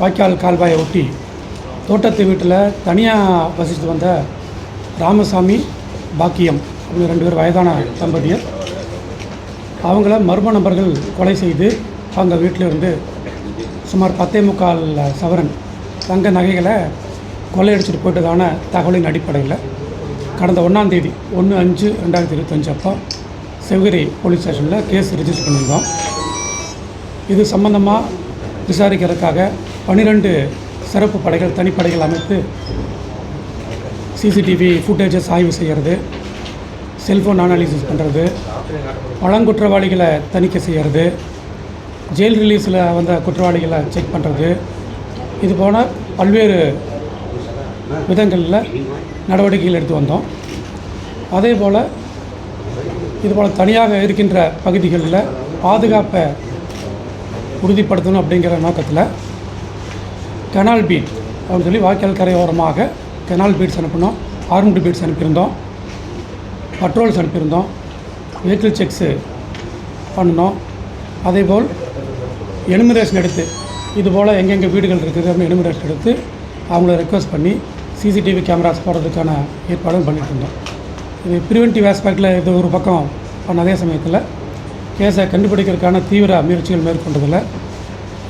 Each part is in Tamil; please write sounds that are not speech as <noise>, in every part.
வாய்க்கால் கால்வாயை ஒட்டி தோட்டத்து வீட்டில் தனியாக வசித்து வந்த ராமசாமி பாக்கியம் அப்படின்னு ரெண்டு பேர் வயதான தம்பதியர். அவங்கள மர்ம நபர்கள் கொலை செய்து அவங்க வீட்டிலிருந்து சுமார் பத்தே முக்கால் சவரன் தங்க நகைகளை கொள்ளையடிச்சிட்டு போயிட்டதான தகவலின் அடிப்படையில் கடந்த ஒன்றாந்தேதி ஒன்று அஞ்சு ரெண்டாயிரத்தி இருபத்தஞ்சு அப்போ சிவகிரி போலீஸ் ஸ்டேஷனில் கேஸ் ரிஜிஸ்டர் பண்ணியிருந்தோம். இது சம்மந்தமாக விசாரிக்கிறதுக்காக பன்னிரெண்டு சிறப்பு படைகள் தனிப்படைகள் அமைத்து சிசிடிவி ஃபுட்டேஜஸ் ஆய்வு செய்கிறது செல்ஃபோன் அனாலிசிஸ் பண்ணுறது பழங்குற்றவாளிகளை தணிக்கை செய்கிறது ஜெயில் ரிலீஸில் வந்த குற்றவாளிகளை செக் பண்ணுறது இது போன பல்வேறு விதங்களில் நடவடிக்கைகள் எடுத்து வந்தோம். அதே போல் இதுபோல் தனியாக இருக்கின்ற பகுதிகளில் பாதுகாப்பை உறுதிப்படுத்தணும் அப்படிங்கிற நோக்கத்தில் கெனால் பீட் அப்படின்னு சொல்லி வாய்க்கால் கரையோரமாக கெனால் பீட்ஸ் அனுப்பினோம். ஆர்ம்டு பீட்ஸ் அனுப்பியிருந்தோம். பட்ரோல்ஸ் அனுப்பியிருந்தோம். வெஹிக்கிள் செக்ஸு பண்ணினோம் அதேபோல் எனுமிரேஷன் எடுத்து இது போல் எங்கெங்கே வீடுகள் இருக்குது அப்படின்னு எனுமிரேஷன் எடுத்து அவங்கள ரெக்வஸ்ட் பண்ணி சிசிடிவி கேமராஸ் போடுறதுக்கான ஏற்பாடும் பண்ணிட்டு இருந்தோம். இது ப்ரிவென்டிவ் ஆஸ்பெக்டில் இது ஒரு பக்கம் பண்ண அதே சமயத்தில் கேஸை கண்டுபிடிக்கிறதுக்கான தீவிர முயற்சிகள் மேற்கொண்டதில்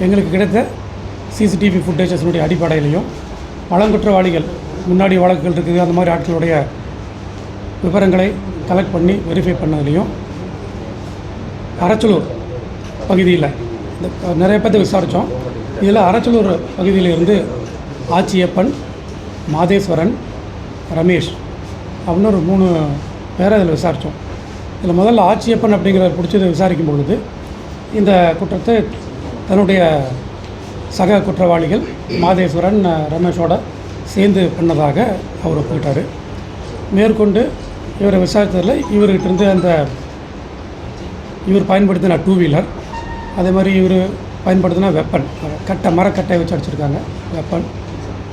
எங்களுக்கு கிடைத்த சிசிடிவி ஃபுட்டேஜஸினுடைய அடிப்படையிலையும் பழங்குற்றவாளிகள் முன்னாடி வழக்குகள் இருக்குது அந்த மாதிரி ஆட்களுடைய விவரங்களை கலெக்ட் பண்ணி வெரிஃபை பண்ணதுலையும் அரச்சலூர் பகுதியில் இந்த நிறைய பேர்த்த விசாரித்தோம் இதில் அரச்சலூர் பகுதியில் இருந்து ஆச்சியப்பன் மாதேஸ்வரன் ரமேஷ் அப்படின்னு ஒரு மூணு பேரை அதில் விசாரித்தோம் இதில் முதல்ல ஆச்சியப்பன் அப்படிங்கிறத பிடிச்சது விசாரிக்கும் பொழுது இந்த குற்றத்தை தன்னுடைய சக குற்றவாளிகள் மாதேஸ்வரன் ரமேஷோட சேர்ந்து பண்ணதாக அவர் ஒப்புக்கிட்டார் மேற்கொண்டு இவரை விசாரித்ததில் இவர்கிட்டருந்து அந்த இவர் பயன்படுத்தின டூ வீலர் அதே மாதிரி இவர் பயன்படுத்தின வெப்பன் கட்டை மரக்கட்டை வச்சு அடிச்சிருக்காங்க வெப்பன்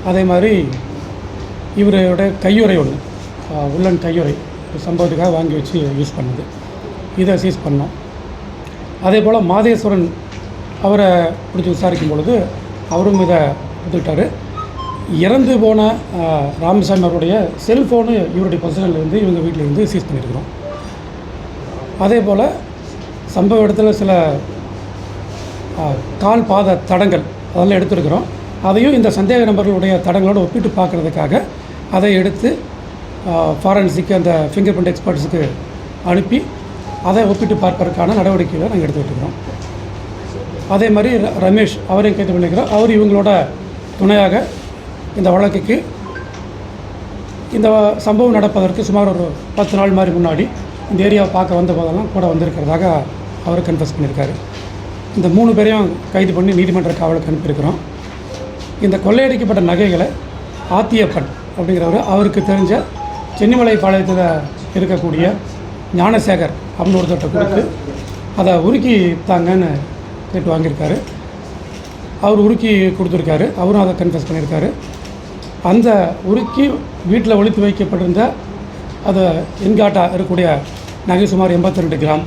அதே மாதிரி இவரோட கையுறை ஒன்று உள்ளன் கையுறை. சம்பவத்துக்காக வாங்கி வச்சு யூஸ் பண்ணுது. இதை சீஸ் பண்ணோம். அதே போல் மாதேஸ்வரன் அவரை பிடிச்சி விசாரிக்கும் பொழுது அவரும் இதை எடுத்துக்கிட்டாரு. இறந்து போன ராமசாமி அவருடைய செல்ஃபோனு இவருடைய பொசிஷனில் இருந்து இவங்க வீட்டில் இருந்து சீஸ் பண்ணியிருக்கிறோம். அதே போல் சம்பவ இடத்துல சில கால் பாத தடங்கள் அதெல்லாம் எடுத்திருக்கிறோம். அதையும் இந்த சந்தேக நபர்களுடைய தடங்களோடு ஒப்பிட்டு பார்க்குறதுக்காக அதை எடுத்து ஃபாரன்சிக்கு அந்த ஃபிங்கர் பிரிண்ட் எக்ஸ்பர்ட்ஸுக்கு அனுப்பி அதை ஒப்பிட்டு பார்ப்பதற்கான நடவடிக்கைகளை நாங்கள் எடுத்துக்கிட்டு இருக்கிறோம். அதே மாதிரி ரமேஷ் அவரையும் கைது பண்ணிக்கிறோம் அவர் இவங்களோட துணையாக இந்த வழக்குக்கு இந்த சம்பவம் நடப்பதற்கு சுமார் ஒரு பத்து நாள் மாதிரி முன்னாடி இந்த ஏரியாவை பார்க்க வந்த போதெல்லாம் கூட வந்திருக்கிறதாக அவர் கன்ஃபஸ் பண்ணியிருக்காரு. இந்த மூணு பேரையும் கைது பண்ணி நீதிமன்ற காவலுக்கு அனுப்பியிருக்கிறோம். இந்த கொள்ளையடிக்கப்பட்ட நகைகளை ஆத்தியப்பன் அப்படிங்கிறவர் அவருக்கு தெரிஞ்ச சென்னிமலை பாளையத்தில் இருக்கக்கூடிய ஞானசேகர் அப்படின்னு ஒருத்தட்ட கொடுத்து அதை உருக்கி தாங்கன்னு கேட்டு வாங்கியிருக்காரு. அவர் உருக்கி கொடுத்துருக்காரு. அவரும் அதை கன்ஃபஸ் பண்ணியிருக்காரு. அந்த உருக்கி வீட்டில் ஒழித்து வைக்கப்பட்டிருந்த அதை என்காட்டா இருக்கக்கூடிய நகை சுமார் 82 கிராம்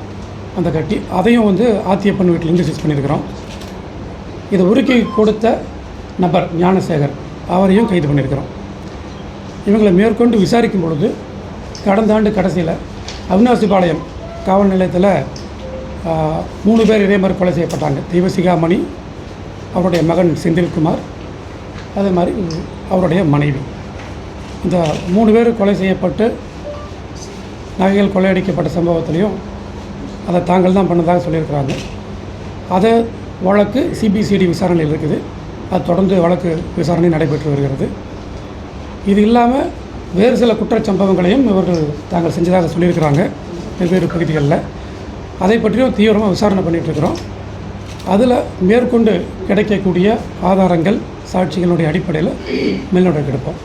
அந்த கட்டி. அதையும் வந்து ஆத்தியப்பன் வீட்டிலேருந்து சீஸ் பண்ணியிருக்கிறோம். இதை உருக்கி கொடுத்த நபர் ஞானசேகர். அவரையும் கைது பண்ணியிருக்கிறோம். இவங்களை மேற்கொண்டு விசாரிக்கும் பொழுது கடந்த ஆண்டு கடைசியில் அவினாசிபாளையம் காவல் நிலையத்தில் மூணு பேர் இதே மாதிரி கொலை செய்யப்பட்டாங்க. தெய்வசிகாமணி அவருடைய மகன் செந்தில்குமார் அதே மாதிரி அவருடைய மனைவி. இந்த மூணு பேர் கொலை செய்யப்பட்டு நகைகள் கொள்ளையடிக்கப்பட்ட சம்பவத்திலையும் அதை தாங்கள் தான் பண்ணதாக சொல்லியிருக்கிறாங்க. அதை வழக்கு சிபிசிடி விசாரணையில் இருக்குது. அது தொடர்ந்து வழக்கு விசாரணை நடைபெற்று வருகிறது. இது இல்லாமல் வேறு சில குற்றச்சம்பவங்களையும் இவர்கள் தாங்கள் செஞ்சதாக சொல்லியிருக்கிறாங்க வெவ்வேறு பகுதிகளில். அதை பற்றியும் தீவிரமாக விசாரணை பண்ணிகிட்ருக்கிறோம் அதில் மேற்கொண்டு கிடைக்கக்கூடிய ஆதாரங்கள் சாட்சிகளுடைய அடிப்படையில் மேல்நடவடிக்கை எடுப்போம்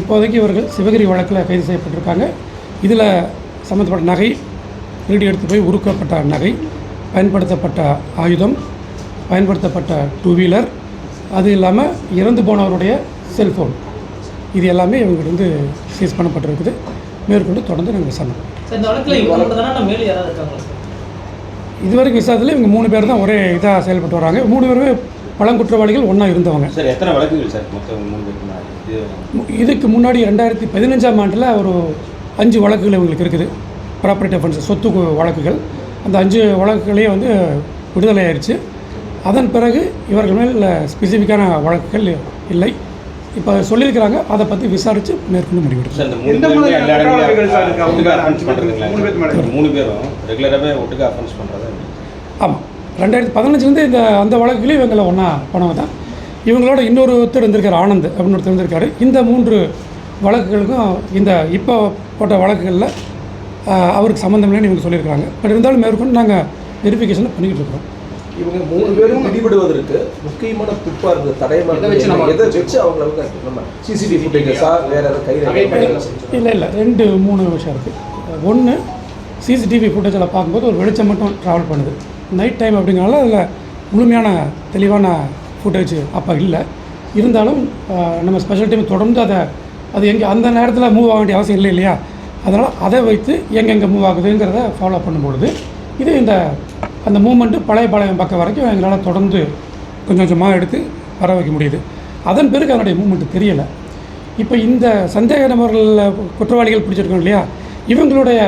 இப்போதைக்கு இவர்கள் சிவகிரி வழக்கில் கைது செய்யப்பட்டிருக்காங்க. இதில் சம்மந்தப்பட்ட நகை திருடி எடுத்து போய் உருக்கப்பட்ட நகை பயன்படுத்தப்பட்ட ஆயுதம் பயன்படுத்தப்பட்ட டூ வீலர் அது இல்லாமல் இறந்து போனவருடைய செல்ஃபோன் இது எல்லாமே இவங்கிட்ட சீஸ் பண்ணப்பட்டிருக்குது. மேற்கொண்டு தொடர்ந்து நாங்கள் விசாரணை இதுவரைக்கும் விசாரத்தில் இவங்க மூணு பேர் தான் ஒரே இதாக செயல்பட்டு வராங்க. மூணு பேருமே பழங்குற்றவாளிகள் ஒன்றா இருந்தவங்க. சார் எத்தனை வழக்குகள் சார் மொத்தம் மூணு பேருக்கு இதுக்கு முன்னாடி ரெண்டாயிரத்தி பதினஞ்சாம் ஆண்டில் ஒரு அஞ்சு வழக்குகள் இவங்களுக்கு இருக்குது. ப்ராப்பர்ட்டி அஃபென்ஸ் சொத்து வழக்குகள். அந்த அஞ்சு வழக்குகளே வந்து விடுதலை ஆயிடுச்சு அதன் பிறகு இவர்கள் மேல் ஸ்பெசிஃபிக்கான வழக்குகள் இல்லை. இப்போ சொல்லியிருக்கிறாங்க. அதை பற்றி விசாரித்து மேற்கொண்டு முடிவெடுக்கும் மூணு பேருமே ரெகுலராகவே ஒட்டுக்கா அஃபென்ஸ் பண்ணுறதா ஆமாம் ரெண்டாயிரத்தி பதினஞ்சுலேருந்து இந்த அந்த வழக்குகளையும் இவங்களை ஒன்றா போனவங்க தான். இவங்களோட இன்னொரு ஒருத்தர் இருந்திருக்காரு ஆனந்த் அப்படின்னு ஒருத்தர் இருந்திருக்காரு. இந்த மூன்று வழக்குகளுக்கும் இந்த இப்போ போட்ட வழக்குகளில் அவருக்கு சம்மந்தம் இல்லைன்னு இவங்க சொல்லியிருக்காங்க பட் இருந்தாலும் மேற்கொண்டு நாங்கள் வெரிஃபிகேஷன் பண்ணிக்கிட்டு இருக்கோம் இவங்க மூணு பேரும் பிடிபடுவதற்கு முக்கியமான துப்பா இருந்தது தடயமா வச்சு நம்ம- எதை வச்சு அவங்கள வந்து நம்ம சிசிடிவி ஃபுட்டேஜஸா வேற ஏதாவது கைது இல்லை இல்லை. ரெண்டு மூணு விஷயம் இருக்குது ஒன்று சிசிடிவி ஃபுட்டேஜில் பார்க்கும்போது ஒரு வெளிச்சம் மட்டும் ட்ராவல் பண்ணுது. நைட் டைம் அப்படிங்கிறனால அதில் முழுமையான தெளிவான ஃபுட்டேஜ் அப்போ இல்லை. இருந்தாலும் நம்ம ஸ்பெஷல் டீம் தொடர்ந்து அதை அது எங்கே அந்த நேரத்தில் மூவ் ஆக வேண்டிய அவசியம் இல்லை இல்லையா? அதனால் அதை வைத்து எங்கெங்கே மூவ் ஆகுதுங்கிறத ஃபாலோ பண்ணும்பொழுது இது இந்த அந்த மூமெண்ட்டு பழைய பாளையம் பக்கம் வரைக்கும் எங்களால் தொடர்ந்து கொஞ்சம் கொஞ்சமாக எடுத்து வர வைக்க முடியுது. அதன் பிறகு அதனுடைய மூமெண்ட் தெரியலை. இப்போ இந்த சந்தேக நபர்கள் குற்றவாளிகள் பிடிச்சிருக்கோம் இல்லையா? இவங்களுடைய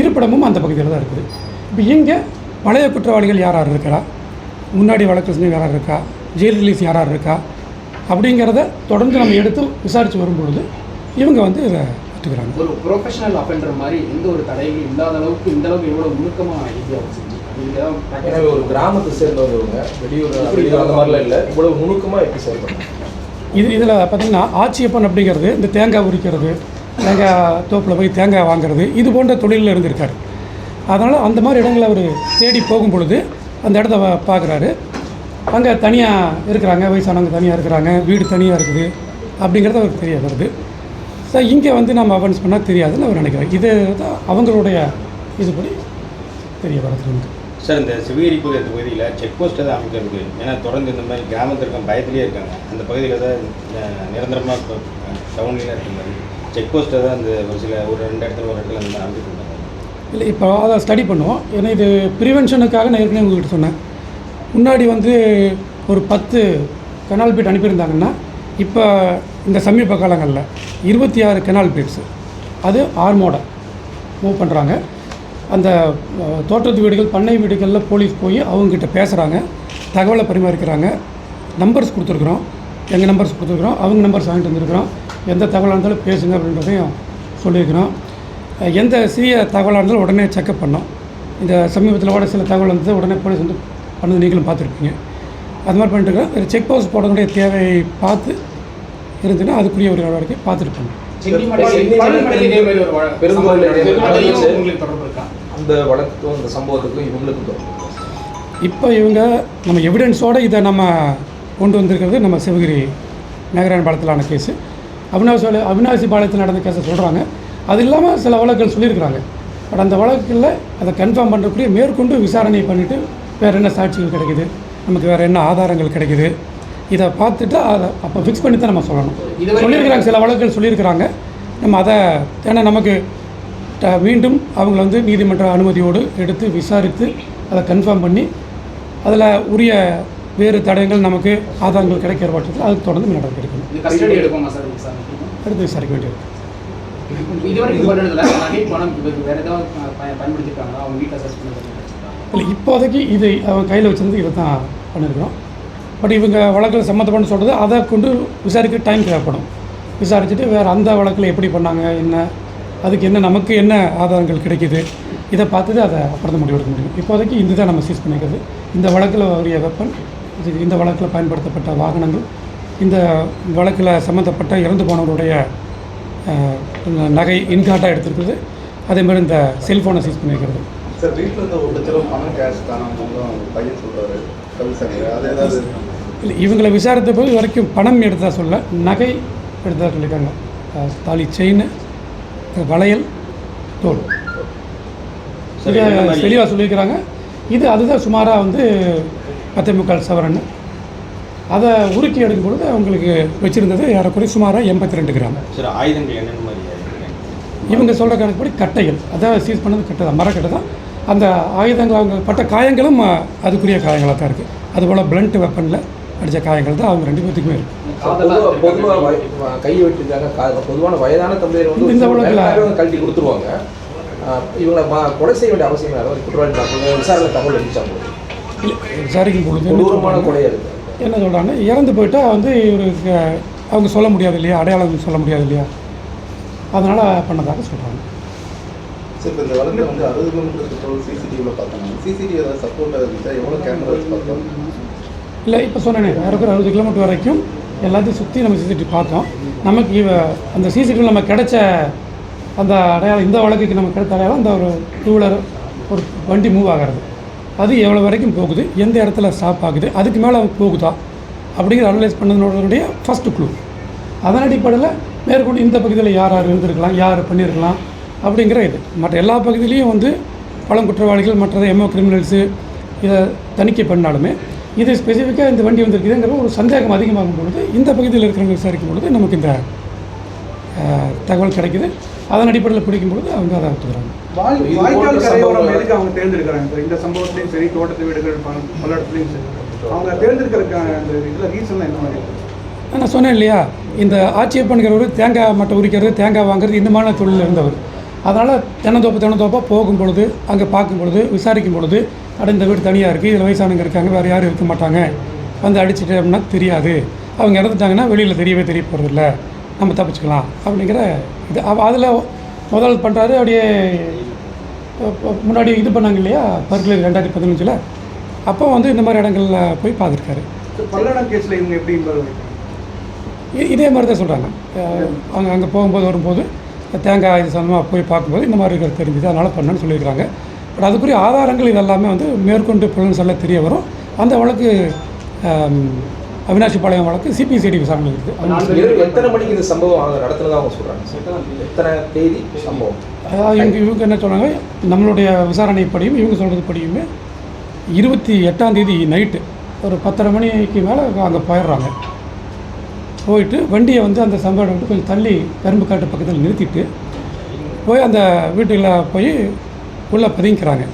இருப்பிடமும் அந்த பகுதியில் தான் இருக்குது. இப்போ இங்கே பழைய குற்றவாளிகள் யார் யார் இருக்கிறா முன்னாடி வழக்கு செஞ்சு யார் இருக்கா? ஜெயில் ரிலீஸ் யார் யார் இருக்கா? அப்படிங்கிறத தொடர்ந்து நம்ம எடுத்து விசாரித்து வரும்பொழுது இவங்க வந்து இதை எடுத்துக்கிறாங்க ஒரு ப்ரொஃபஷனல் அஃபெண்டர் மாதிரி எந்த ஒரு தடையும் இல்லாத அளவுக்கு இந்த அளவுக்கு எவ்வளவு நுணுக்கமா எனவே ஒரு கிராமத்தை சேர்ந்தவங்க வெளியூர் அந்த மாதிரிலாம் இல்லை. இவ்வளவு நுணுக்கமா எப்படி செயல்படுறாங்க இது இதில் பார்த்திங்கன்னா ஆட்சியப்பன் அப்படிங்கிறது இந்த தேங்காய் உரிக்கிறது தேங்காய் தோப்பில் போய் தேங்காய் வாங்குறது இது போன்ற தொழிலில் இருந்திருக்கார். அதனால் அந்த மாதிரி இடங்களை அவர் தேடி போகும் பொழுது அந்த இடத்த பார்க்குறாரு அங்கே தனியாக இருக்கிறாங்க வயசானவங்க தனியாக இருக்கிறாங்க வீடு தனியாக இருக்குது அப்படிங்கிறது அவருக்கு தெரிய வருது. ஸோ இங்கே வந்து நம்ம அஃபென்ஸ் பண்ணால் தெரியாதுன்னு அவர் நினைக்கிறார். இது தான் அவங்களுடைய இதுபடி தெரிய வருது வந்து சார் இந்த சிவகிரி பகுதி பகுதியில் செக் போஸ்ட் எதாவது அமைக்கிறதுக்கு ஏன்னா தொடர்ந்து இந்த மாதிரி கிராமத்தில் இருக்க பயத்துலேயே இருக்காங்க. அந்த பகுதியில் தான் நிரந்தரமாக இப்போ டவுன்லாம் இருக்க மாதிரி செக் போஸ்ட் தான் அந்த ஒரு சில ஒரு ரெண்டு இடத்துல ஒரு இடத்துல அந்த மாதிரி இல்லை இப்போ அதை ஸ்டடி பண்ணுவோம். ஏன்னா இது ப்ரிவென்ஷனுக்காக நான் ஏற்கனவே உங்கள்கிட்ட சொன்னேன். முன்னாடி வந்து ஒரு பத்து கெனால் பீட் அனுப்பியிருந்தாங்கன்னா இப்போ இந்த சமீப காலங்களில் இருபத்தி ஆறு கெனால் பீட்ஸு அது ஆர்மோட மூவ் பண்ணுறாங்க அந்த தோட்டத்து வீடுகள் பண்ணை வீடுகளில் போலீஸ் போய் அவங்கக்கிட்ட பேசுகிறாங்க தகவலை பரிமாறிக்கிறாங்க. நம்பர்ஸ் கொடுத்துருக்குறோம். எங்கள் நம்பர்ஸ் கொடுத்துருக்குறோம். அவங்க நம்பர்ஸ் வாங்கிட்டு வந்திருக்கிறோம். எந்த தகவலாக இருந்தாலும் பேசுங்க அப்படின்றதையும் சொல்லியிருக்கிறோம். எந்த சிறிய தகவலாக இருந்தாலும் உடனே செக்கப் பண்ணோம். இந்த சமீபத்தில் கூட சில தகவல் வந்தது. உடனே போலீஸ் வந்து பண்ணது நீங்களும் பார்த்துருப்பீங்க. அது மாதிரி பண்ணிட்டு இருக்கோம் செக் போஸ்ட் போடக்கூடிய தேவையை பார்த்து இருந்துன்னா அதுக்குரிய ஒரு நடவடிக்கை பார்த்துட்டு பண்ணோம் அந்த வழக்குக்கும் இந்த சம்பவத்துக்கும் இவங்களுக்கும் தொடர்பு? இப்போ இவங்க நம்ம எவிடன்ஸோடு இதை நம்ம கொண்டு வந்திருக்கிறது நம்ம சிவகிரி நகராயண பாலத்திலான கேஸு அவினாசி அவினாசி பாளையத்தில் நடந்த கேஸை சொல்கிறாங்க அது இல்லாமல் சில வழக்குகள் சொல்லியிருக்கிறாங்க. பட் அந்த வழக்கில் அதை கன்ஃபார்ம் பண்ணுறக்குரிய மேற்கொண்டு விசாரணை பண்ணிவிட்டு வேறு என்ன சாட்சிகள் கிடைக்குது? நமக்கு வேறு என்ன ஆதாரங்கள் கிடைக்குது? இதை பார்த்துட்டு அதை அப்போ ஃபிக்ஸ் பண்ணி தான் நம்ம சொல்லணும். சொல்லியிருக்கிறாங்க சில வழக்குகள் சொல்லியிருக்கிறாங்க. நம்ம அதை ஏன்னா நமக்கு மீண்டும் அவங்கள வந்து நீதிமன்ற அனுமதியோடு எடுத்து விசாரித்து அதை கன்ஃபார்ம் பண்ணி அதில் உரிய வேறு தடயங்கள் நமக்கு ஆதாரங்கள் கிடைக்கிற பட்சத்தில் அதுக்கு தொடர்ந்து நடவடிக்கை எடுக்கணும். எடுத்து விசாரிக்க வேண்டியது இல்லை. இப்போதைக்கு இது அவன் கையில் வச்சிருந்து இதை தான் பண்ணியிருக்கிறோம் பட் இவங்க வழக்கில் சம்மந்தப்பட்டு சொல்கிறது அதை கொண்டு விசாரிக்க டைம் தேவைப்படும். விசாரிச்சுட்டு வேறு அந்த வழக்கில் எப்படி பண்ணாங்க என்ன அதுக்கு என்ன நமக்கு என்ன ஆதாரங்கள் கிடைக்குது இதை பார்த்துட்டு அதை அப்புறம் முடிவெடுக்க முடியும். இப்போதைக்கு இந்த தான் நம்ம சீஸ் பண்ணிக்கிறது. இந்த வழக்கில் உரிய வெப்பன் இது இந்த வழக்கில் பயன்படுத்தப்பட்ட வாகனங்கள் இந்த வழக்கில் சம்மந்தப்பட்ட இறந்து போனவருடைய நகை இன்காட்டாக எடுத்திருக்குது அதே மாதிரி இந்த செல்ஃபோனை சீஸ் பண்ணியிருக்கிறது சார் வீட்டில் இருந்து ஒரு லட்ச ரூபா பணம் கேஷ் காணாமல் பையன் சொல்கிறாரு கவிசங்க அது ஏதாவது இல்லை இவங்களை விசாரித்த போது இது வரைக்கும் பணம் எடுத்ததா சொல்ல நகை எடுத்ததா சொல்லியிருக்காங்க. தாலி செயின் வளையல் தோல். சரி, இதை என்ன மாதிரி- தெளிவாக சொல்லியிருக்கிறாங்க. இது அதுதான் சுமாராக வந்து பத்தே முக்கால் சவரன். அதை உருக்கி எடுக்கும் பொழுது அவங்களுக்கு வச்சுருந்தது ஏறக்குறைய சுமாராக எண்பத்தி ரெண்டு கிராம். சார் ஆயுதங்கள் என்னென்ன மாதிரி? இவங்க சொல்கிற கணக்குப்படி கட்டைகள். அதான் சீஸ் பண்ணது கட்டை தான் மரக்கட்டை தான். அந்த ஆயுதங்கள் அவங்க பட்ட காயங்களும் அதுக்குரிய காயங்களாக தான் இருக்குது அதுபோல் பிளண்ட் வெப்பனில் அடித்த காயங்கள் தான் அவங்க ரெண்டு பேர்த்துக்குமே இருக்குது பொதுவா பொதுவா வய- வ- கை வெட்டிருக்காங்க பொதுவான வயதான தம்பதியர் வந்து இந்த வந்து கழட்டி கொடுத்துருவாங்க. இவங்களை ம- கொலை செய்ய வேண்டிய அவசியம் இல்லை. குற்றவாளி தகவல் விசாரணை தகவல் இல்லை விசாரிக்கும் பொழுது என்ன கொடூரமான என்ன சொல்கிறாங்கன்னா இறந்து போயிட்டா வந்து இவருக்கு அவங்க சொல்ல முடியாது இல்லையா? அடையாளம் சொல்ல முடியாது இல்லையா? அதனால் பண்ணதாக சொல்கிறாங்க சரி இப்போ இந்த வழக்கில் வந்து அறுபது கிலோமீட்டர் சிசிடிவியில் பார்த்தாங்க சிசிடிவி சப்போர்ட் இருந்துச்சா? எவ்வளோ கேமரா பார்த்தோம்? இல்லை இப்போ சொன்னேனே ஏறக்குற அறுபது கிலோமீட்டர் வரைக்கும் எல்லாத்தையும் சுற்றி நம்ம சிசிடிவி பார்த்தோம். நமக்கு அந்த சிசிடிவி நம்ம கிடைச்ச அந்த அடையாளம் இந்த வழக்குக்கு நம்ம கிடைத்த அடையாளம் அந்த ஒரு டூ வீலர் ஒரு வண்டி மூவ் ஆகிறது. அது எவ்வளோ வரைக்கும் போகுது எந்த இடத்துல ஸ்டாப் ஆகுது அதுக்கு மேலே போகுதா அப்படிங்கிற அனலைஸ் பண்ணதனுடைய ஃபஸ்ட்டு குழு அதன் அடிப்படையில் மேற்கொண்டு இந்த பகுதியில் யார் யார் இருந்திருக்கலாம் யார் பண்ணியிருக்கலாம் அப்படிங்கிற இது. மற்ற எல்லா பகுதியிலையும் வந்து பழங்குற்றவாளிகள் மற்ற எம்ஓ கிரிமினல்ஸு இதை தணிக்கை பண்ணாலுமே இது ஸ்பெசிஃபிக்காக இந்த வண்டி வந்திருக்குதுங்கிற ஒரு சந்தேகம் அதிகமாகும் பொழுது இந்த பகுதியில் இருக்கிறவங்க விசாரிக்கும் பொழுது நமக்கு இந்த தகவல் கிடைக்குது. அதன் அடிப்படையில் பிடிக்கும் பொழுது அவங்க அதை ஒத்துக்கிறாங்க அவங்க தேர்ந்தெடுக்கிறாங்க? இந்த சம்பவத்திலையும் சரி தோட்டத்து வீடுகள் பல- பல இடத்துலையும் சரி. அவங்க தேர்ந்தெடுக்கிறதுக்கான அந்த இதில் ரீசன் என்ன மாதிரி இருக்கு? நான் சொன்னேன் இல்லையா இந்த ஆட்சியப்பனுங்கிறவர் தேங்காய் மட்டை உரிக்கிறது தேங்காய் வாங்குறது இந்த மாதிரி தொழில் இருந்தவர். அதனால் தென்னந்தோப்பு தென்னந்தோப்பாக போகும் பொழுது அங்கே பார்க்கும் பொழுது விசாரிக்கும் பொழுது அட இந்த வீடு தனியாக இருக்குது இதில் வயசானவங்க இருக்காங்க வேறு யாரும் இருக்க மாட்டாங்க. வந்து அடிச்சுட்டு அப்படின்னா தெரியாது. அவங்க இறந்துட்டாங்கன்னா வெளியில் தெரியவே தெரிய போகிறதில்ல நம்ம தப்பிச்சுக்கலாம் அப்படிங்கிற இது. அதில் முதல் பண்ணுறாரு அப்படியே முன்னாடி இது பண்ணாங்க இல்லையா? பர்குலர் ரெண்டாயிரத்தி பதினஞ்சில். அப்போ வந்து இந்த மாதிரி இடங்கள்ல போய் பார்த்துருக்காரு. பல்லடம் கேஸில் இவங்க எப்படி இதே மாதிரி தான் சொல்கிறாங்க அவங்க அங்கே போகும்போது வரும்போது தேங்காய் இது சம்மந்தமாக போய் பார்க்கும்போது இந்த மாதிரி இருக்கிறது தெரிஞ்சுது அதனால் பண்ணேன்னு சொல்லியிருக்காங்க. பட் அதுக்குரிய ஆதாரங்கள் இதெல்லாமே வந்து மேற்கொண்டு புலன் சொல்ல தெரிய வரும். அந்த வழக்கு அவினாசி பாளையம் வழக்கு சிபிசிஐடி விசாரணை இருக்குது. எத்தனை மணிக்கு இந்த சம்பவம் அவங்க நடத்தினதா அவங்க எத்தனை தேதி சம்பவம்? அதாவது இவங்க இவங்க என்ன சொன்னாங்க நம்மளுடைய விசாரணைப்படியும் இவங்க சொல்கிறது படியுமே இருபத்தி எட்டாம் தேதி நைட்டு ஒரு பத்தரை மணிக்கு மேலே அங்கே போயிடுறாங்க. போயிட்டு வண்டியை வந்து அந்த சம்பவம் விட்டு கொஞ்சம் தள்ளி கரும்பு காட்டு பக்கத்தில் நிறுத்திட்டு போய் அந்த வீட்டுக்குள்ள போய் உள்ளே பதுங்கிக்கிறாங்க.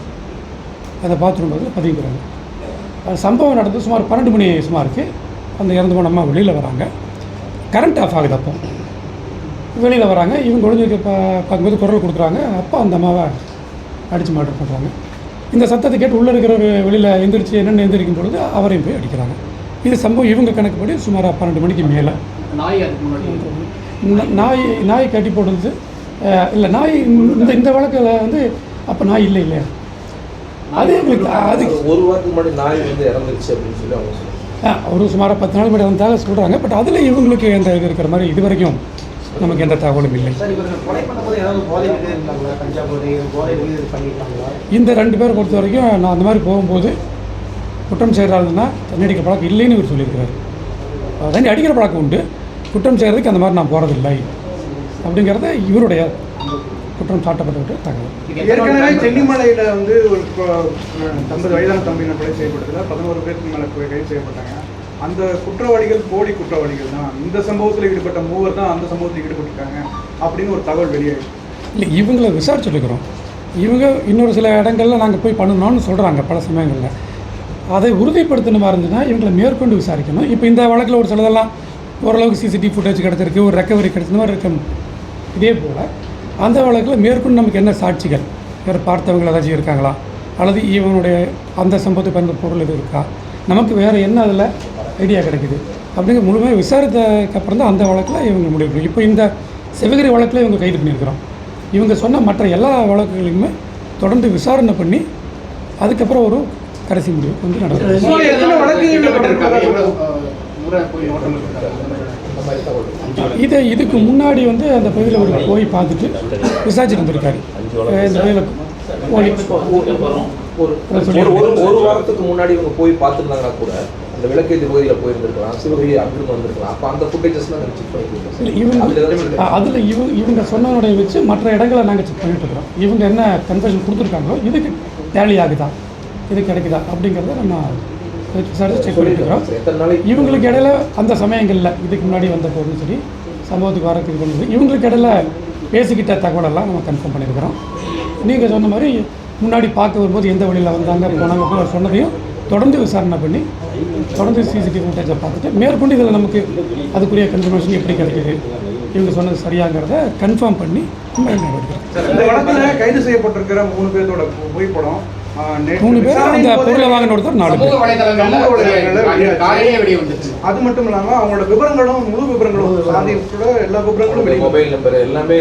அந்த பாத்ரூம் பக்கத்தில் பதுங்கிக்கிறாங்க. அது சம்பவம் நடந்து சுமார் பன்னெண்டு மணி சுமாருக்கு அந்த இறந்து போன அம்மா வெளியில் வராங்க. கரண்ட் ஆஃப் ஆகுது அப்போ. வெளியில் வராங்க. இவங்க குழந்தைக்கு பா பார்க்கும்போது குரல் கொடுக்குறாங்க. அப்போ அந்த அம்மாவை அடித்து மாட்டர் பண்ணுறாங்க. இந்த சத்தத்தை கேட்டு உள்ளே இருக்கிற வெளியில் எந்திரிச்சு என்னென்னு எந்திரிக்கும் பொழுது அவரையும் போய் அடிக்கிறாங்க. இது சம்பவம் இவங்க கணக்குப்படி சுமார் பன்னெண்டு மணிக்கு மேலே. நாய் அதுக்கு நாய் நாய் கட்டி போடுறது இல்லை நாய் இந்த இந்த வழக்கில் வந்து அப்போ நாய் இல்லை இல்லையா? அது எங்களுக்கு அது ஒரு வாரத்துக்கு முன்னாடி நாய் வந்து இறந்துருச்சு அப்படின்னு சொல்லி அவங்க ஒரு சுமாராக பத்து நாள் முன்னாடி வந்தாக சொல்கிறாங்க பட் அதில் இவங்களுக்கு எந்த இது இருக்கிற மாதிரி இது வரைக்கும் நமக்கு எந்த தகவலும் இல்லை. இந்த ரெண்டு பேரை பொறுத்த வரைக்கும் நான் அந்த மாதிரி போகும்போது குற்றம் செய்கிறாருன்னா தண்ணி அடிக்கிற பழக்கம் இல்லைன்னு இவர் சொல்லியிருக்கிறார். தண்ணி அடிக்கிற பழக்கம் உண்டு. குற்றம் செய்கிறதுக்கு அந்த மாதிரி நான் போகிறதில்லை அப்படிங்கிறத இவருடைய குற்றம் சாட்டப்பட்ட தகவல். ஏற்கனவே சென்னிமலையில் வந்து ஒரு ஐம்பது வயதான தம்பியினர் கொலை செய்யப்பட்டதில் பதினோரு பேருக்கு மேலே கைது செய்யப்பட்டாங்க. அந்த குற்றவாளிகள் போலி குற்றவாளிகள் தான். இந்த சம்பவத்தில் ஈடுபட்ட மூவர் தான் அந்த சம்பவத்தில் ஈடுபட்டிருக்காங்க அப்படின்னு ஒரு தகவல் வெளியாயிடுச்சு இல்லை இவங்கள விசாரிச்சுருக்கிறோம் இவங்க இன்னொரு சில இடங்கள்ல நாங்கள் போய் பண்ணணும்னு சொல்கிறாங்க பல சமயங்களில். அதை உறுதிப்படுத்தின மாதிரி இருந்ததுன்னா இவங்களை மேற்கொண்டு விசாரிக்கணும். இப்போ இந்த வழக்கில் ஒரு சிலதெல்லாம் ஓரளவுக்கு சிசிடிவி ஃபுட்டேஜ் கிடச்சிருக்கு ஒரு ரெக்கவரி கிடச்சிருந்த மாதிரி இருக்கும். இதே போல் அந்த வழக்கில் மேற்கொண்டு நமக்கு என்ன சாட்சிகள்? வேறு பார்த்தவங்க ஏதாச்சும் இருக்காங்களா? அல்லது இவனுடைய அந்த சம்பவத்தை பயன்படுத்த பொருள் எதுவும் இருக்கா? நமக்கு வேறு என்ன அதில் ஐடியா கிடைக்குது? அப்படிங்கிற முழுமையாக விசாரித்ததுக்கு அப்புறம் தான் அந்த வழக்கில் இவங்க முடிவு இப்போ இந்த சிவகிரி வழக்கில் இவங்க கைது பண்ணியிருக்கிறோம். இவங்க சொன்ன மற்ற எல்லா வழக்குகளையுமே தொடர்ந்து விசாரணை பண்ணி அதுக்கப்புறம் ஒரு கடைசி முடிவு வந்து நடக்கும். இதை இதுக்கு முன்னாடி வந்து அந்த பகுதியில் ஒரு போய் பார்த்துட்டு விசாரிச்சுட்டு வந்திருக்காரு. இந்த பகுதியில் போலி ஒரு வாரத்துக்கு முன்னாடி இவங்க போய் பார்த்துருந்தாங்கன்னா கூட அந்த விளக்கேதி பகுதியில் போயிருந்திருக்கலாம் சிவகிரி அங்கிருந்து வந்திருக்கலாம். அப்போ அந்த ஃபுட்டேஜஸ்லாம் நாங்கள் செக் பண்ணிருக்கோம் இவங்க அதுல இவங்க இவங்க சொன்னவனுடைய வச்சு மற்ற இடங்களை நாங்கள் செக் பண்ணிட்டு இருக்கிறோம். இவங்க என்ன கன்ஃபர்ஷன் கொடுத்துருக்காங்களோ இதுக்கு டேலி ஆகுதா? இது கிடைக்குதா அப்படிங்கிறத நம்ம விசாரிச்சு செக் பண்ணிட்டு இருக்கிறோம் சொல்லிருக்காங்க எத்தனை நாளைக்கு இவங்களுக்கு இடையில அந்த சமயங்களில் இதுக்கு முன்னாடி வந்த போதும் சரி சம்பவத்துக்கு வரக்கு இது பண்ணுறது இவங்களுக்கு இடையில பேசிக்கிட்ட தகவலெல்லாம் நம்ம கன்ஃபார்ம் பண்ணியிருக்கிறோம். நீங்கள் சொன்ன மாதிரி முன்னாடி பார்க்க வரும்போது எந்த வழியில் வந்தாங்க போனாங்க அப்படின்னு சொன்னதையும் தொடர்ந்து விசாரணை பண்ணி தொடர்ந்து சிசிடிவி ஃபுட்டேஜை பார்த்துட்டு மேற்கொண்டு இதில் நமக்கு அதுக்குரிய கன்ஃபர்மேஷன் எப்படி கிடைக்குது இவங்க சொன்னது சரியாங்கிறத கன்ஃபார்ம் பண்ணி இந்த வழக்குல கைது செய்யப்பட்டிருக்கிற மூணு பேர்த்தோட புகைப்படம் மூணு பேர் அந்த பொருளை வாங்கின ஒருத்தர் நாலு அது மட்டும் இல்லாம அவங்களோட விவரங்களும் முழு விவரங்களும் சாதி உட்பட எல்லா விவரங்களும் வெளியே மொபைல் நம்பர் எல்லாமே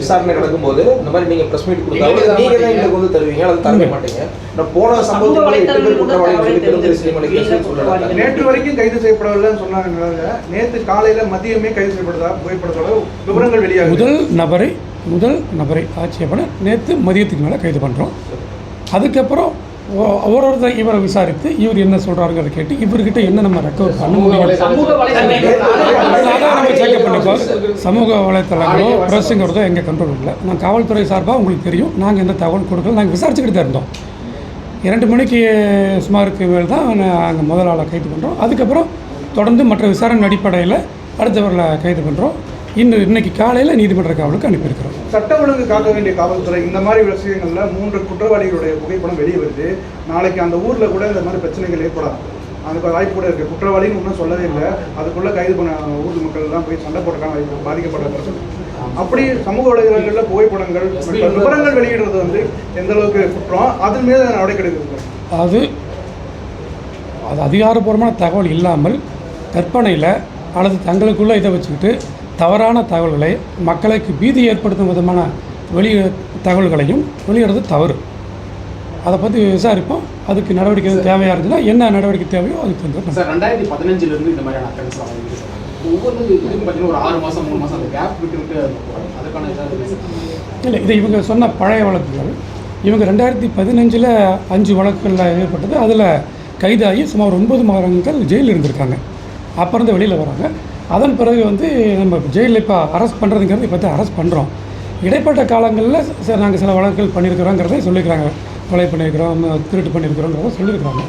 விசாரணை நடக்கும்போது இந்த மாதிரி நீங்க பிரஸ் மீட் கொடுத்தாலும் நீங்க தான் எங்களுக்கு வந்து தருவீங்க அல்லது தர மாட்டீங்க. நான் போன சொல்றாங்க நேற்று வரைக்கும் கைது செய்யப்படவில்லைன்னு சொன்னாங்க. நேற்று காலையில மதியமே கைது செய்யப்படுதா புகைப்படத்தோட விவரங்கள் வெளியாகுது முதல் நபரை முதல் நபரை ஆட்சேபனை நேற்று மதியத்துக்கு மேலே கைது பண்ணுறோம் அதுக்கப்புறம் ஒ- ஒரு ஒருத்தர் இவரை விசாரித்து இவர் என்ன சொல்கிறாருங்கிறத கேட்டு இவர்கிட்ட என்ன நம்ம ரெக்கவர் பண்ண முடியும்? அதான் நம்ம செக்அப் பண்ணிப்போம் சமூக வலைத்தளங்களோ ப்ரெஸ்ஸுங்கிறதோ எங்கள் கண்ட்ரோல் இல்லை. நான் காவல்துறை சார்பாக உங்களுக்கு தெரியும். நாங்கள் எந்த தகவல் கொடுக்கல. நாங்கள் விசாரிச்சுக்கிட்டு தான் இருந்தோம். இரண்டு மணிக்கு சுமாருக்கு மேல் தான் நாங்கள் முதல் கைது பண்ணுறோம் அதுக்கப்புறம் தொடர்ந்து மற்ற விசாரணை அடிப்படையில் அடுத்தவர்களை கைது பண்ணுறோம் இன்னும் இன்னைக்கு காலையில் நீதிமன்ற காவலுக்கு அனுப்பியிருக்கிறோம். சட்ட ஒழுங்கு காக்க வேண்டிய காவல்துறை இந்த மாதிரி விஷயங்கள்ல மூன்று குற்றவாளிகளுடைய புகைப்படம் வெளியே வருது நாளைக்கு அந்த ஊர்ல கூட இந்த மாதிரி பிரச்சனைகள் ஏற்படலாம். அதுக்கு வாய்ப்பு கூட இருக்கு. குற்றவாளின்னு ஒன்றும் சொல்லவே இல்லை. அதுக்குள்ள கைது பண்ண ஊர் மக்கள் எல்லாம் போய் சண்டை போட்டுருக்காங்க பாதிக்கப்பட்ட பிரச்சனை. அப்படி சமூக வலைதளங்கள்ல புகைப்படங்கள் விவரங்கள் வெளியிடுறது வந்து எந்த அளவுக்கு குற்றம்? அதன் மீது நடவடிக்கை எடுக்கிறது அது அது அதிகாரப்பூர்வமான தகவல் இல்லாமல் கற்பனையில் அல்லது தங்களுக்குள்ளே இதை வச்சுக்கிட்டு தவறான தகவல்களை மக்களுக்கு பீதி ஏற்படுத்தும் விதமான வெளி தகவல்களையும் வெளியிடுறது தவறு. அதை பற்றி விசாரிப்போம். அதுக்கு நடவடிக்கை தேவையாக இருந்ததுன்னா என்ன நடவடிக்கை தேவையோ அதுக்கு வந்து சார் ரெண்டாயிரத்தி பதினஞ்சுல இருந்து இந்த மாதிரியான ஒவ்வொரு இதுக்கும் பார்த்தீங்கன்னா ஒரு ஆறு மாசம் மூணு மாசம் அந்த கேப் விட்டு விட்டு. அதுக்கான? இல்லை இது இவங்க சொன்ன பழைய வழக்குகள். இவங்க ரெண்டாயிரத்தி பதினஞ்சில் அஞ்சு வழக்குகளில் ஏற்பட்டது. அதில் கைதாகி சுமார் ஒன்பது மாதங்கள் ஜெயிலில் இருந்திருக்காங்க. அப்போ இருந்து வெளியில் வராங்க. அதன் பிறகு வந்து நம்ம ஜெயிலில் இப்போ அரெஸ்ட் பண்ணுறதுங்கிறது இப்போ தான் அரெஸ்ட் பண்ணுறோம் இடைப்பட்ட காலங்களில் சார் நாங்கள் சில வழக்குகள் பண்ணியிருக்கிறோங்கிறத சொல்லியிருக்கிறாங்க கொலை பண்ணியிருக்கிறோம் திருட்டு பண்ணியிருக்கிறோங்கிறத சொல்லியிருக்கிறாங்க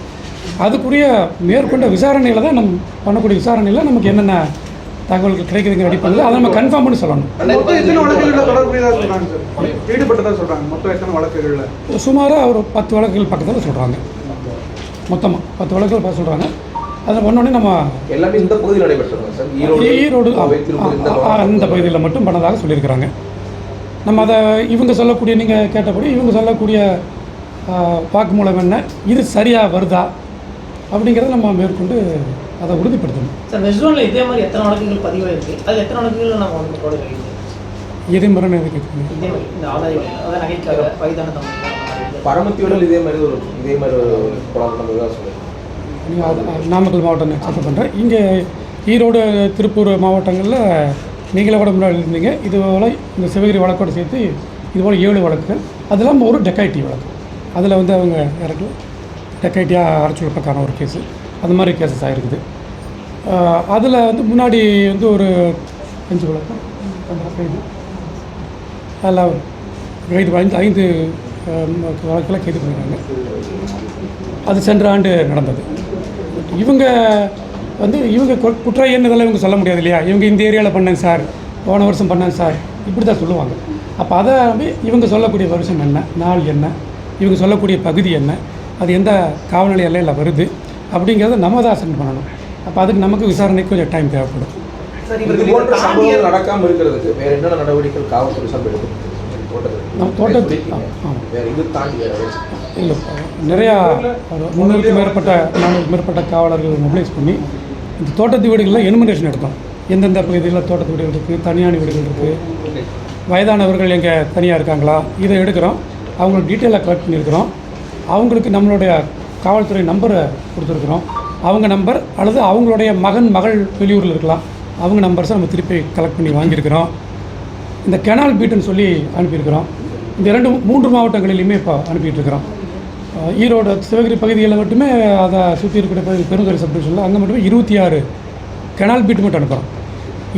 அதுக்குரிய மேற்கொண்ட விசாரணையில் தான் நம்ம பண்ணக்கூடிய விசாரணையில் நமக்கு என்னென்ன தகவல்கள் கிடைக்குதுங்கிற அடிப்படையில் அதை நம்ம கன்ஃபார்ம் பண்ணி சொல்லணும். சுமாராக ஒரு பத்து வழக்குகள் பக்கத்தில் சொல்கிறாங்க மொத்தமாக பத்து வழக்குகள் பார்த்து சொல்கிறாங்க அதில் ஒன்றொன்னே நம்ம எல்லாமே இந்த பகுதியில் நடைபெற்றிருக்காங்க சார். ஈரோடு ஈரோடு இந்த பகுதியில் மட்டும் பண்ணதாக சொல்லியிருக்கிறாங்க. நம்ம அதை இவங்க சொல்லக்கூடிய நீங்கள் கேட்டபடி இவங்க சொல்லக்கூடிய வாக்குமூலம் என்ன இது சரியாக வருதா அப்படிங்கிறத நம்ம மேற்கொண்டு அதை உறுதிப்படுத்தணும். சார் வெஸ்ட் ஜோன்ல இதே மாதிரி எத்தனை வழக்குகள் பதிவாயிருக்கு அது எத்தனை வழக்குகள் நம்ம வந்து போட எது மரணம் எது கேட்குறீங்க இதே மாதிரி இந்த ஆதாய நகைக்காக பரமத்தியோட இதே மாதிரி ஒரு இதே மாதிரி ஒரு நடந்ததாக சொல்லுங்கள் அது அது நாமக்கல் மாவட்டம் நான் பண்ணுறேன் இங்கே ஈரோடு திருப்பூர் மாவட்டங்களில் நீங்களே கூட முன்னாடி இருந்தீங்க. இது போல் இந்த சிவகிரி வழக்கோடு சேர்த்து இதுபோல் ஏழு வழக்குகள். அது இல்லாமல் ஒரு டெக்காய்டி வழக்கு. அதில் வந்து அவங்க இறக்கல டெக்காய்டியாக அரைச்சுழப்பக்கான ஒரு கேஸு. அந்த மாதிரி கேசஸ் ஆகிருக்குது அதில் வந்து முன்னாடி வந்து ஒரு அஞ்சு வழக்கம் கைது அதில் கைது ஐந்து ஐந்து வழக்கெல்லாம் கைது பண்ணியிருக்காங்க. அது சென்ற ஆண்டு நடந்தது. இவங்க வந்து இவங்க கு- குற்ற எண் இதெல்லாம் இவங்க சொல்ல முடியாது இல்லையா? இவங்க இந்த ஏரியாவில் பண்ணேன் சார். போன வருஷம் பண்ணேன் சார். இப்படி தான் சொல்லுவாங்க. அப்போ அதை வந்து இவங்க சொல்லக்கூடிய வருஷம் என்ன? நாள் என்ன? இவங்க சொல்லக்கூடிய பகுதி என்ன? அது எந்த காவல்நிலை எல்லையில் வருது? அப்படிங்கிறத நம்ம தான் அசன் பண்ணணும். அப்போ அதுக்கு நமக்கு விசாரணைக்கு கொஞ்சம் டைம் தேவைப்படும். இது போன்ற சம்பவங்கள் நடக்காம இருக்கிறதுக்கு வேற என்னென்ன நடவடிக்கைகள் காவல்துறை சார்பில் எடுக்கும் நம்ம தோட்டத்தில்? இல்லை. நிறையா ஒரு முந்நூறுக்கும் மேற்பட்ட நானூறுக்கும் மேற்பட்ட காவலர்கள் மொபிலைஸ் பண்ணி இந்த தோட்டத்து வீடுகளில் எனுமரேஷன் எடுத்தோம். எந்தெந்த பகுதியில் தோட்டத்து வீடுகள் இருக்குது தனியார் வீடுகள் இருக்குது வயதானவர்கள் எங்கே தனியாக இருக்காங்களா இதை எடுக்கிறோம். அவங்களோட டீட்டெயிலாக கலெக்ட் பண்ணியிருக்கிறோம். அவங்களுக்கு நம்மளுடைய காவல்துறை நம்பரை கொடுத்துருக்குறோம். அவங்க நம்பர் அல்லது அவங்களுடைய மகன் மகள் வெளியூரில் இருக்கலாம். அவங்க நம்பர்ஸை நம்ம திருப்பி கலெக்ட் பண்ணி வாங்கியிருக்கிறோம். இந்த கெனால் பீட்டுன்னு சொல்லி அனுப்பியிருக்கிறோம். இந்த இரண்டு மூன்று மாவட்டங்களிலுமே இப்போ அனுப்பிட்டு இருக்கிறோம் ஈரோடு சிவகிரி பகுதிகளில் மட்டுமே அதை சுற்றி இருக்கிற பகுதி பெருந்துறை சப்டிவிஷனில் அங்கே மட்டுமே இருபத்தி ஆறு கெனால் பீட் மட்டும் அனுப்புகிறோம்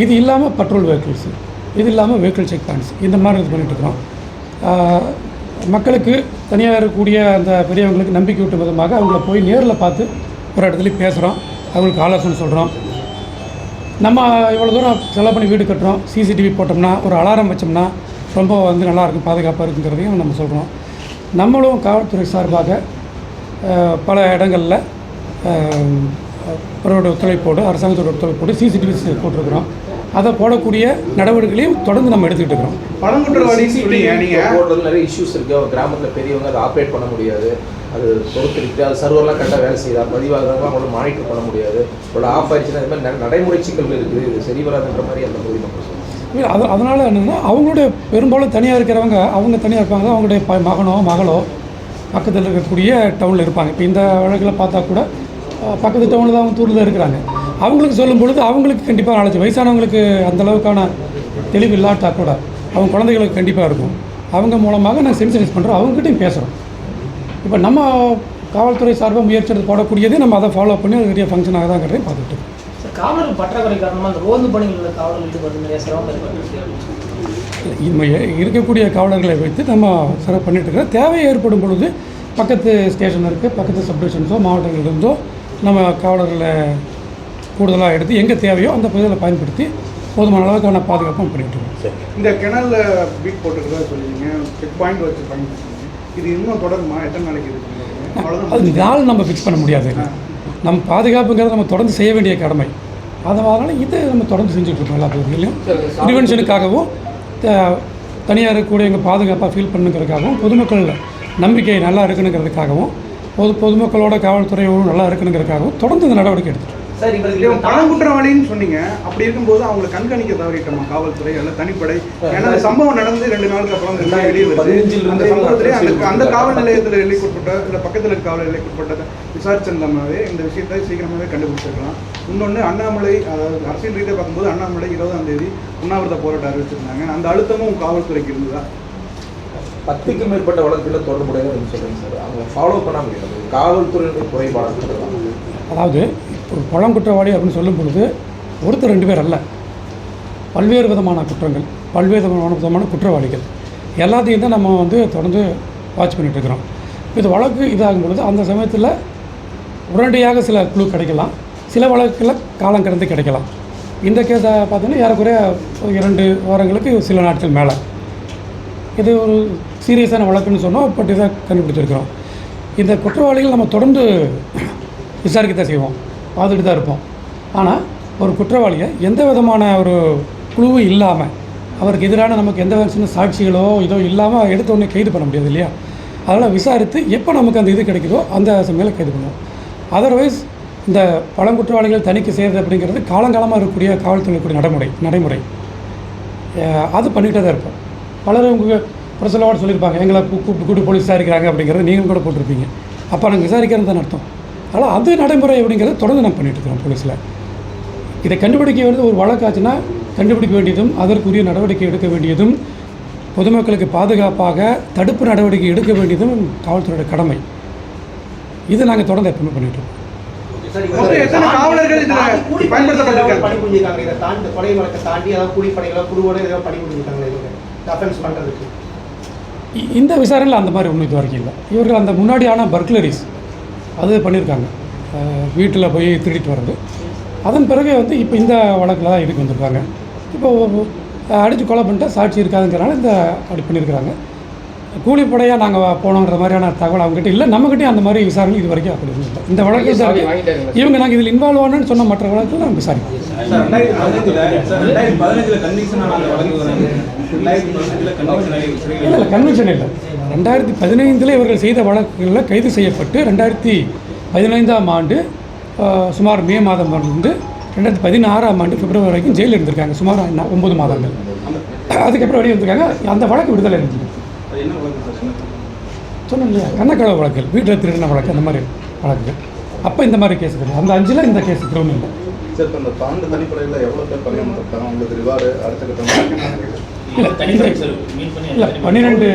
இது இல்லாமல் பெட்ரோல் வெஹிக்கிள்ஸு இது இல்லாமல் வெஹிக்கிள் செக் பாயிண்ட்ஸ் இந்த மாதிரி இது பண்ணிகிட்ருக்கிறோம் மக்களுக்கு தனியாக இருக்கக்கூடிய அந்த பெரியவங்களுக்கு நம்பிக்கை ஊட்டும் விதமாக அவங்கள போய் நேரில் பார்த்து ஒரு இடத்துலையும் பேசுகிறோம் அவங்களுக்கு ஆலோசனை சொல்கிறோம் நம்ம இவ்வளோ தூரம் செலவு பண்ணி வீடு கட்டுறோம். சிசிடிவி போட்டோம்னா ஒரு அலாரம் வச்சோம்னா ரொம்ப வந்து நல்லா இருக்கும் பாதுகாப்பாக இருக்குங்கிறதையும் நம்ம சொல்கிறோம் நம்மளும் காவல்துறை சார்பாக பல இடங்களில் அவரோட ஒத்துழைப்போடு அரசாங்கத்தோட ஒத்துழைப்போடு சிசிடிவி போட்டிருக்கிறோம். அதை போடக்கூடிய நடவடிக்கைகளையும் தொடர்ந்து நம்ம எடுத்துக்கிட்டு இருக்கிறோம். போடுறதுல நிறைய இஷ்யூஸ் இருக்கு. அவங்க கிராமத்துல பெரியவங்க அதை ஆப்ரேட் பண்ண முடியாது. அது பொறுத்திருக்கு. அது சர்வர்லாம் கரெக்டாக வேலை செய்யுதா. பதிவாகிறவங்க அவங்கள மானிட்டர் பண்ண முடியாது. ஒரு ஆஃப் ஆயிடுச்சுன்னா இது மாதிரி நடைமுறை சிக்கல் இருக்குது. இது சரி வராதுன்ற மாதிரி அந்த பகுதி மக்கள் அது அதனால் என்னென்னா அவங்களுடைய பெரும்பாலும் தனியாக இருக்கிறவங்க அவங்க தனியாக இருப்பாங்க. அவங்களுடைய ப மகனோ மகளோ பக்கத்தில் இருக்கக்கூடிய டவுனில் இருப்பாங்க. இப்போ இந்த வழக்கில் பார்த்தா கூட பக்கத்து டவுனில் தான் அவங்க தூரில் இருக்கிறாங்க. அவங்களுக்கு சொல்லும் பொழுது அவங்களுக்கு கண்டிப்பாக நாலேஜ் வயசானவங்களுக்கு அந்தளவுக்கான தெளிவு இல்லாட்டா கூட அவங்க குழந்தைகளுக்கு கண்டிப்பாக இருக்கும். அவங்க மூலமாக நாங்கள் சென்சிடைஸ் பண்ணுறோம் அவங்ககிட்டையும் பேசுகிறோம் இப்போ நம்ம காவல்துறை சார்பாக முயற்சி எடுத்து போடக்கூடியதே நம்ம அதை ஃபாலோ பண்ணி அது பெரிய ஃபங்க்ஷனாக தான் கட்டுறேன் பார்த்துட்டு காவலர்கள் பற்றாக்குறை காரணமாக அந்த ரோந்து பணிகளில் காவலர்கள் ஈடுபடுறது நிறைய சிரமம் இம்ம இருக்கக்கூடிய காவலர்களை வைத்து நம்ம சிறப்பு பண்ணிட்டு இருக்கிறோம். தேவை ஏற்படும் பொழுது பக்கத்து ஸ்டேஷன் இருக்குது பக்கத்து சப்டிவிஷன்ஸோ மாவட்டங்களிலிருந்தோ நம்ம காவலர்களை கூடுதலாக எடுத்து எங்கே தேவையோ அந்த பகுதியில் பயன்படுத்தி போதுமான அளவுக்கான பாதுகாப்பும் பண்ணிட்டு இருக்கோம் இந்த கிணல்ல பீட் போட்டுக்கிறதா சொல்லிங்க செக் பாயிண்ட் வச்சு பயன்படுத்துறீங்க. இது இன்னும் தொடருமா? எத்தனை நாளைக்கு இது பண்ணுவீங்க? அது நாள் நம்ம ஃபிக்ஸ் பண்ண முடியாது. நம்ம பாதுகாப்புங்கிறது நம்ம தொடர்ந்து செய்ய வேண்டிய கடமை. அதனால இது நம்ம தொடர்ந்து செஞ்சுட்டு இருக்கோம் எல்லா பகுதிகளிலும் ப்ரிவென்ஷனுக்காகவும் தனியாக இருக்கக்கூடிய எங்கள் பாதுகாப்பாக ஃபீல் பண்ணுங்கிறதுக்காகவும் பொதுமக்கள் நம்பிக்கை நல்லா இருக்கணுங்கிறதுக்காகவும் பொது பொதுமக்களோட காவல்துறையோடு நல்லா இருக்கணுங்கிறதுக்காகவும் தொடர்ந்து இந்த நடவடிக்கை எடுத்துட்டு இருக்கோம். சார் இவன் இவருக்கு பழங்குற்றவாளின்னு சொன்னீங்க. அப்படி இருக்கும்போது அவங்களை கண்காணிக்க தவறிட்டோமா காவல்துறை? அல்ல தனிப்படை? ஏன்னா சம்பவம் நடந்து ரெண்டு நாளுக்கு அப்புறம் விஷயம் வெளியே வருது. அந்த இருந்து சம்பவத்திலே அந்த அரசியல் அந்த காவல் நிலையத்தில் எல்லைக்குட்பட்ட இல்லை பக்கத்தில் காவல் எல்லைக்குட்பட்டதை விசாரிச்சிருந்தோம்னாவே இந்த விஷயத்தை சீக்கிரமாகவே கண்டுபிடிச்சிருக்கலாம். இன்னொன்று அண்ணாமலை அதாவது அரசியல் ரீதியாக பார்க்கும்போது அண்ணாமலை இருபதாம் தேதி உண்ணாவிரத போராட்டம் அறிவிச்சிருந்தாங்க. அந்த அழுத்தமும் காவல்துறைக்கு இருந்ததா? பத்துக்கும் மேற்பட்ட வழக்குகளில் தொடர்புடையது சொல்லுங்க சார். அவங்க ஃபாலோ பண்ண முடியாது. காவல்துறையினுடைய குறைபாடு அதாவது ஒரு பழங்குற்றவாளி அப்படின்னு சொல்லும் பொழுது ஒருத்தர் ரெண்டு பேர் அல்ல. பல்வேறு விதமான குற்றங்கள் பல்வேறு விதமான விதமான குற்றவாளிகள். எல்லாத்தையும் தான் நம்ம வந்து தொடர்ந்து வாட்ச் பண்ணிட்டு இருக்கிறோம். இது வழக்கு இதாகும் பொழுது அந்த சமயத்தில் உடனடியாக சில குழு கிடைக்கலாம். சில வழக்கில் காலம் கடந்து கிடைக்கலாம். இந்த கேஸை பார்த்தீங்கன்னா ஏறக்குறைய ஒரு இரண்டு வாரங்களுக்கு சில நாட்கள் மேலே. இது ஒரு சீரியஸான வழக்குன்னு சொன்னோம் பட் இதை கண்டுபிடிச்சிருக்கிறோம். இந்த குற்றவாளிகள் நம்ம தொடர்ந்து விசாரிக்க தான் செய்வோம். பார்த்துட்டு தான் இருப்போம். ஆனால் ஒரு குற்றவாளியை எந்த விதமான ஒரு குழுவும் இல்லாமல் அவருக்கு எதிரான நமக்கு எந்த சின்ன சாட்சிகளோ இதோ இல்லாமல் எடுத்த உடனே கைது பண்ண முடியாது இல்லையா? அதனால் விசாரித்து எப்போ நமக்கு அந்த இது கிடைக்குதோ அந்த சமயத்தில் கைது பண்ணுவோம். அதர்வைஸ் இந்த பழங்குற்றவாளிகள் தணிக்கை செய்கிறது அப்படிங்கிறது காலங்காலமாக இருக்கக்கூடிய காவல்துறைக்கூடிய நடைமுறை நடைமுறை. அது பண்ணிகிட்டே தான் இருப்போம். பலர் உங்கள் பிரசலோடு சொல்லியிருப்பாங்க எங்களை கூப்பிட்டு கூட்டு போலீஸ் விசாரிக்கிறாங்க அப்படிங்கிறது நீங்களும் கூட போட்டிருப்பீங்க. அப்போ நாங்கள் விசாரிக்கிறது தான் அர்த்தம். அதனால் அது நடைமுறை அப்படிங்கிறத தொடர்ந்து நம்ம பண்ணிட்டுருக்கோம் போலீஸில். இதை கண்டுபிடிக்க வேண்டியது ஒரு வழக்காச்சுன்னா கண்டுபிடிக்க வேண்டியதும் அதற்குரிய நடவடிக்கை எடுக்க வேண்டியதும் பொதுமக்களுக்கு பாதுகாப்பாக தடுப்பு நடவடிக்கை எடுக்க வேண்டியதும் காவல்துறையோட கடமை. இது நாங்கள் தொடர்ந்து எப்பவுமே பண்ணிட்டு இருக்கோம். இந்த விசாரணையில் அந்த மாதிரி ஒன்றும் இது வரைக்கும் இல்லை. இவர்கள் அந்த முன்னாடியான பர்க்லரிஸ் அது பண்ணியிருக்காங்க வீட்டில் போய் திருடிட்டு வர்றது. அதன் பிறகு வந்து இப்போ இந்த வழக்கில் தான் இதுக்கு வந்திருக்காங்க. இப்போ அடித்து கொலை பண்ணிட்டா சாட்சி இருக்காதுங்கிறனால இந்த அப்படி பண்ணியிருக்கிறாங்க கூலிப்படையாக நாங்கள் போனோங்கிற மாதிரியான தகவல் அவங்ககிட்ட இல்லை. நம்மகிட்டயும் அந்த மாதிரி விசாரணை இது வரைக்கும் அப்படி இல்லை. இந்த வழக்கு விசாரிக்க இவங்க நாங்கள் இதில் இன்வால்வ் ஆனோன்னு சொன்ன மற்ற வழக்கில் நாங்கள் விசாரிப்போம். வழக்கு வந்து இல்லை இல்லை கன்வென்ஷன் இல்லை. ரெண்டாயிரத்தி பதினைந்தில் இவர்கள் செய்த வழக்குகளில் கைது செய்யப்பட்டு ரெண்டாயிரத்தி பதினைந்தாம் ஆண்டு சுமார் மே மாதம் இருந்து ரெண்டாயிரத்தி பதினாறாம் ஆண்டு பிப்ரவரி வரைக்கும் ஜெயிலில் இருந்திருக்காங்க. சுமார் ஒன்பது மாதங்கள். அதுக்கப்புறம் வெளியே வந்திருக்காங்க. அந்த வழக்கு விடுதலை இருந்தது வழக்கு? சொன்னேன் இல்லையா கண்ணக்கடவு வழக்குகள் வீட்டில் திருடின வழக்கு அந்த மாதிரி வழக்குகள். அப்போ இந்த மாதிரி கேஸ் கிடையாது அந்த அஞ்சில் இந்த கேஸ் திரும்ப இல்லை. சார் இப்போ இந்த பாண்டு தனிப்படையில் எவ்வளோ பேர் பணியமர்த்தாங்க உங்களுக்கு ரிவார்டு அடுத்த கட்டம் இல்லை இல்லை பன்னிரெண்டு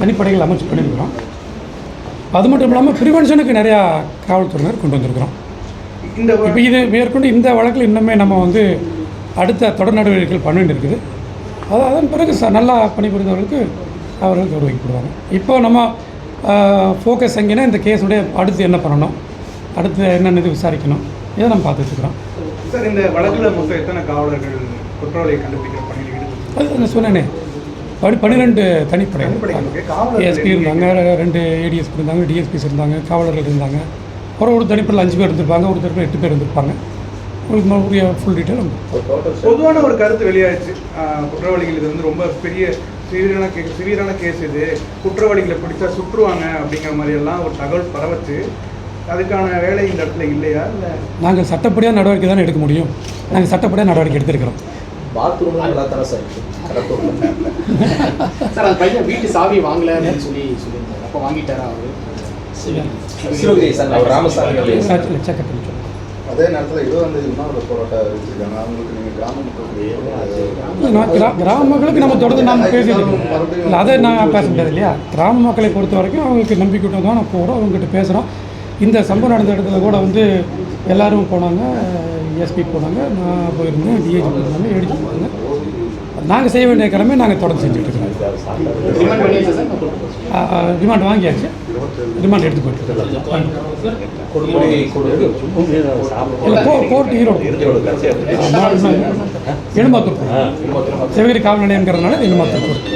தனிப்படைகள் அமைச்சு பண்ணியிருக்கிறோம் அது மட்டும் இல்லாமல் ப்ரிவென்ஷனுக்கு நிறையா காவல்துறையினர் கொண்டு வந்திருக்கிறோம். இந்த இப்போ இது மேற்கொண்டு இந்த வழக்கில் இன்னுமே நம்ம வந்து அடுத்த தொடர் நடவடிக்கைகள் பண்ண வேண்டியிருக்குது. அது அதன் பிறகு ச நல்லா பணிபுரிந்தவர்களுக்கு அவர்கள் கௌரவிக்கப்படுவாங்க இப்போ நம்ம ஃபோக்கஸ் எங்கேன்னா இந்த கேஸுடைய அடுத்து என்ன பண்ணணும்? அடுத்து என்னென்ன இது விசாரிக்கணும்? இதை நம்ம பார்த்துட்டு இருக்கிறோம். சார் இந்த வழக்குல மொத்தம் எத்தனை காவலர்கள் குற்றவாளியை கண்டுபிடிக்கிற பணியில் ஈடுபட்டு நான் சொன்னேனே பனி பன்னிரெண்டு தனிப்படை. ஏஎஸ்பி இருந்தாங்க ரெண்டு ஏடிஎஸ்பி இருந்தாங்க டிஎஸ்பிஸ் இருந்தாங்க காவலர்கள் இருந்தாங்க. ஒரு ஒரு தனிப்படையில் அஞ்சு பேர் இருந்திருப்பாங்க ஒரு தனிப்படையில் எட்டு பேர் இருந்திருப்பாங்க. உங்களுக்கு மறுபடிய ஃபுல் டீட்டெயில் பொதுவான ஒரு கருத்து வெளியாயிடுச்சு. ஆஹ் குற்றவாளிகள் இது வந்து ரொம்ப பெரிய சிவியரான கே சிவியரான கேஸ் இது. குற்றவாளிகளை பிடிச்சா சுற்றுவாங்க அப்படிங்கிற மாதிரி எல்லாம் ஒரு தகவல் பரவச்சு அதுக்கான வேலை இந்த இடத்துல இல்லையா? இல்லை? நாங்கள் சட்டப்படியாக நடவடிக்கை தானே எடுக்க முடியும். நாங்கள் சட்டப்படியாக நடவடிக்கை எடுத்திருக்கிறோம். பாத்ரூம்லாம் நல்லா தானே சார் <laughs> சார் அந்த பையன் வீட்டு சாவி வாங்கல அப்படின்னு சொல்லி சொல்லியிருந்தாரு. அப்போ வாங்கிட்டாரா அவரு? சிவகிரி சார் ராமசாமி அவர்கள். செக்அப் பண்ணி சொல்லுங்கள் அதே நேரத்தில் இருபதாம் தேதி உண்ணாவிரத போராட்டம் அறிவிச்சிருக்காங்க. அவங்களுக்கு நீங்கள் கிராம மக்களுக்கு நான் கிரா கிராம மக்களுக்கு நம்ம தொடர்ந்து நாம் பேசிட்டு அதை நான் பேச முடியாது இல்லையா? கிராம மக்களை பொறுத்த வரைக்கும் அவங்களுக்கு நம்பிக்கை தான். நான் போகிறோம் அவங்ககிட்ட பேசுகிறோம் இந்த சம்பவம் நடந்த இடத்துல கூட வந்து எல்லாரும் போனாங்க. எஸ்பி போனாங்க. நான் போயிருந்தேன். டிஹெச் போயிருந்தாங்க ஏடிஜி போனாங்க. நாங்கள் செய்ய வேண்டிய கடமை நாங்கள் தொடர்ந்து ரிமாண்ட் கொடுத்து ரிமாண்ட் வாங்கியாச்சு. ரிமாண்ட் எடுத்து போயிட்டு கோர்ட் ஈரோடு எழுமாத்தூர் சிவகிரி காவல் நிலையங்கிறதுனால கோர்ட்